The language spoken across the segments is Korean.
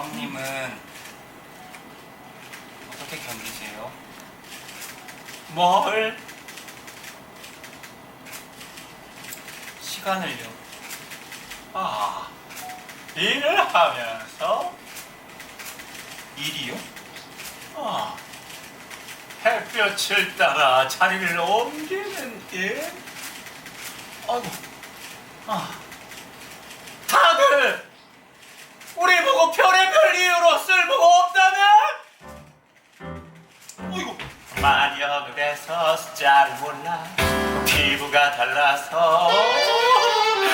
형님은 어떻게 견디세요? 뭘? 시간을요? 아, 일을 하면서? 일이요? 아, 햇볕을 따라 자리를 옮기는 일? 아이고, 아, 그래서 숫자를 몰라 피부가 달라서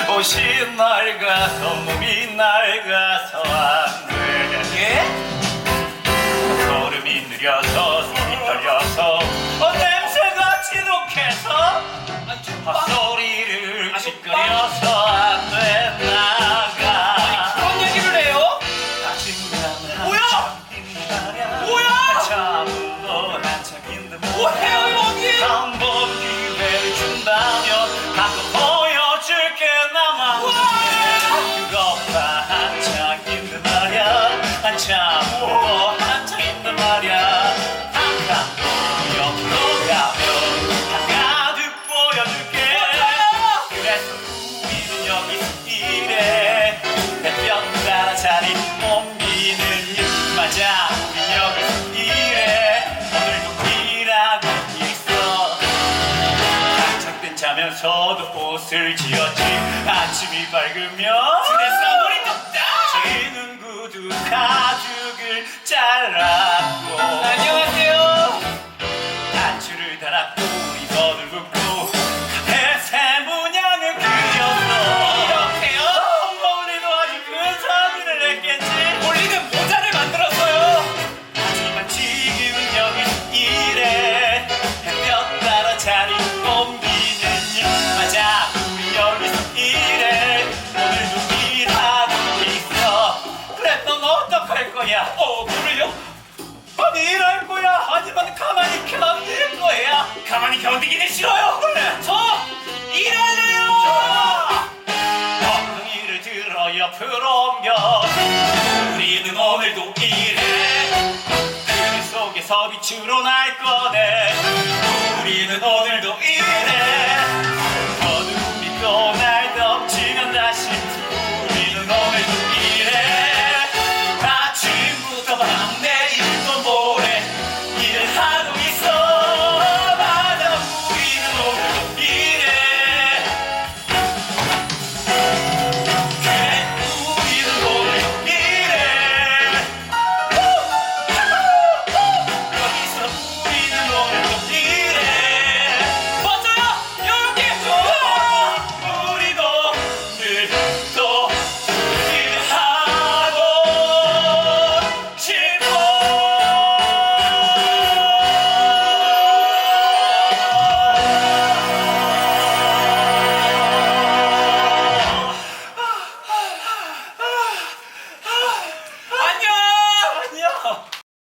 옷이 낡아서 몸이 낡아서 안돼 예? 걸음이 느려서 손이 떨려서 어, 냄새가 지독해서 헛소리를 찌끄려서 안돼 나가 그런 얘기를 해요? 뭐야? 뭐야? 빈다 뭐해 여기서 이래 햇볕 따라 자리 옮기는 일 맞아 우린 여기서 이래 오늘도 일하고 있어 뜬 자면서도 옷을 지었지 아침이 밝으면 그래서 머리 떴다! 저희는 구두 가죽을 잘랐고 옆으로 옮겨 우리는 오늘도 일해 그 속에서 빛으로 날 거네 우리는 오늘도 일해